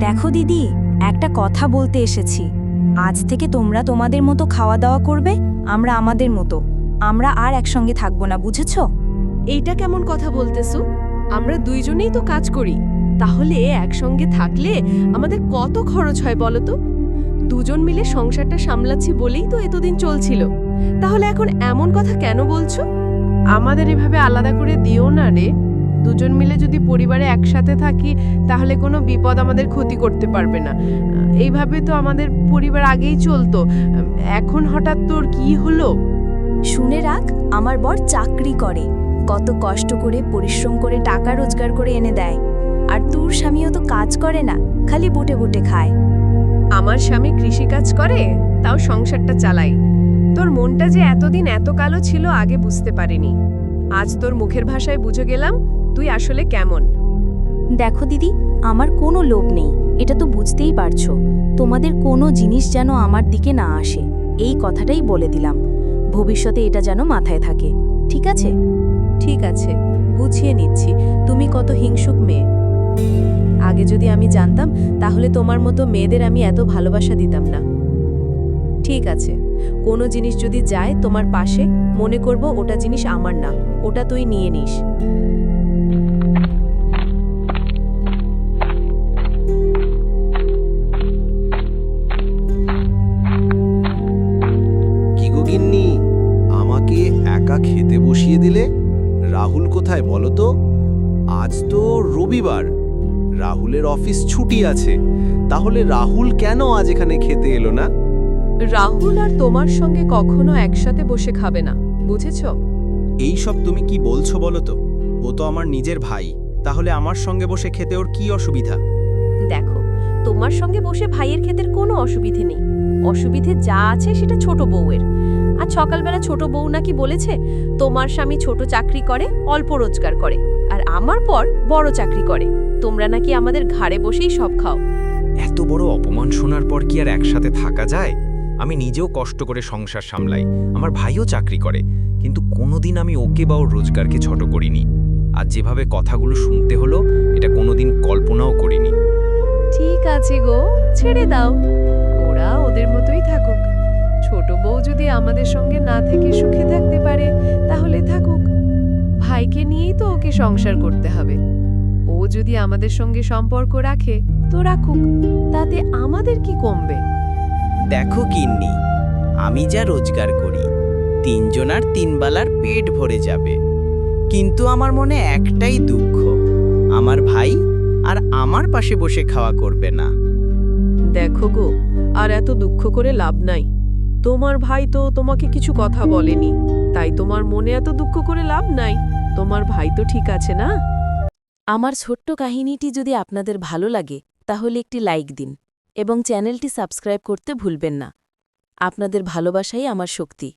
দেখো দিদি, একটা কথা বলতে এসেছি। আজ থেকে তোমরা তোমাদের মতো খাওয়া দাওয়া করবে, আমরা আমাদের মতো। আমরা আর একসঙ্গে থাকব না, বুঝেছ? এইটা কেমন কথা বলতেছো? আমরা দুইজনেই তো কাজ করি। তাহলে একসঙ্গে থাকলে আমাদের কত খরচ হয় বলো তো? দুজন মিলে সংসারটা সামলাচ্ছি বলেই তো এতদিন চলছিল। তাহলে এখন এমন কথা কেন বলছো? আমাদের এভাবে আলাদা করে দিও না রে। দুজন মিলে যদি পরিবারে একসাথে থাকি তাহলে কোনো বিপদ আমাদের ক্ষতি করতে পারবে না। এইভাবে তো আমাদের পরিবার আগেই চলতো। এখন হঠাৎ তোর কি হলো? শুনে রাখ আমার বর চাকরি করে। কত কষ্ট করে পরিশ্রম করে টাকা রোজগার করে এনে দেয়। আর তোর স্বামীও তো কাজ করে না খালি বুটে বুটে খায়। আমার স্বামী কৃষিকাজ করে তাও সংসারটা চালাই তোর মনটা যে এতদিন এত কালো ছিল আগে বুঝতে পারিনি। আজ তোর মুখের ভাষায় বুঝে গেলাম তুই আসলে কেমন? দেখো দিদি আমার কোনো লোভ নেই এটা তো বুঝতেই পারছ। তোমাদের কোনো জিনিস যেন আমার দিকে না আসে এই কথাটাই বলে দিলাম। ভবিষ্যতে এটা যেন মাথায় থাকে ঠিক আছে? ঠিক আছে বুঝিয়ে নিচ্ছি তুমি কত হিংসুক মেয়ে। আগে যদি আমি জানতাম তাহলে তোমার মতো মেয়েদের আমি এত ভালোবাসা দিতাম না। ঠিক আছে কোনো জিনিস যদি যায় তোমার পাশে মনে করব ওটা জিনিস আমার না ওটা তুই নিয়ে নিস। দিলে? রাহুল কোথায় বলো তো? আজ তো রবিবার। রাহুলের অফিস ছুটি আছে। তাহলে রাহুল কেন আজ এখানে খেতে এলো না? রাহুল আর তোমার সঙ্গে কখনো একসাথে বসে খাবে না বুঝেছ? এই সব তুমি কি বলছো বলো তো? ও তো আমার নিজের ভাই। তাহলে আমার সঙ্গে বসে খেতে ওর কি অসুবিধা? দেখো তোমার সঙ্গে বসে ভাইয়ের ক্ষেতের কোনো অসুবিধে নেই। অসুবিধে যা আছে সেটা ছোট বউয়ের। আর সকালবেলা ছোট বউ নাকি বলেছে তোমার স্বামী ছোট চাকরি করে অল্প রোজগার করে আর আমার পর বড় চাকরি করে। তোমরা নাকি আমাদের ঘাড়ে বসেই সব খাও। এত বড় অপমান শোনার পর কি আর একসাথে থাকা যায়? আমি নিজেও কষ্ট করে সংসার সামলাই আমার ভাইও চাকরি করে কিন্তু কোনোদিন আমি ওকে বা ওর রোজগারকে ছোট করিনি। আর যেভাবে কথাগুলো শুনতে হলো এটা কোনোদিন কল্পনাও করিনি। ঠিক আছে গো ছেড়ে দাও। ওরা ওদের মতোই থাকুক। ছোট বউ যদি আমাদের সঙ্গে না থেকে সুখে থাকতে পারে তাহলে থাকুক। ভাইকে নিয়েই তো ওকে সংসার করতে হবে। ও যদি আমাদের সঙ্গে সম্পর্ক রাখে তো রাখুক। তাতে আমাদের কি কমবে? দেখো কিন্নি আমি যা রোজগার করি তিনজনার তিনবেলার পেট ভরে যাবে। কিন্তু আমার মনে একটাই দুঃখ আমার ভাই আর আমার পাশে বসে খাওয়া করবে না। দেখো গো আর এত দুঃখ করে লাভ নাই। তোমার ভাই তো তোমাকে কিছু কথা বলেনি, তাই তোমার মনে এত দুঃখ করে লাভ নাই। তোমার ভাই তো ঠিক আছে না? আমার ছোট্ট কাহিনীটি যদি আপনাদের ভালো লাগে, তাহলে একটি লাইক দিন, এবং চ্যানেলটি সাবস্ক্রাইব করতে ভুলবেন না। আপনাদের ভালোবাসাই আমার শক্তি।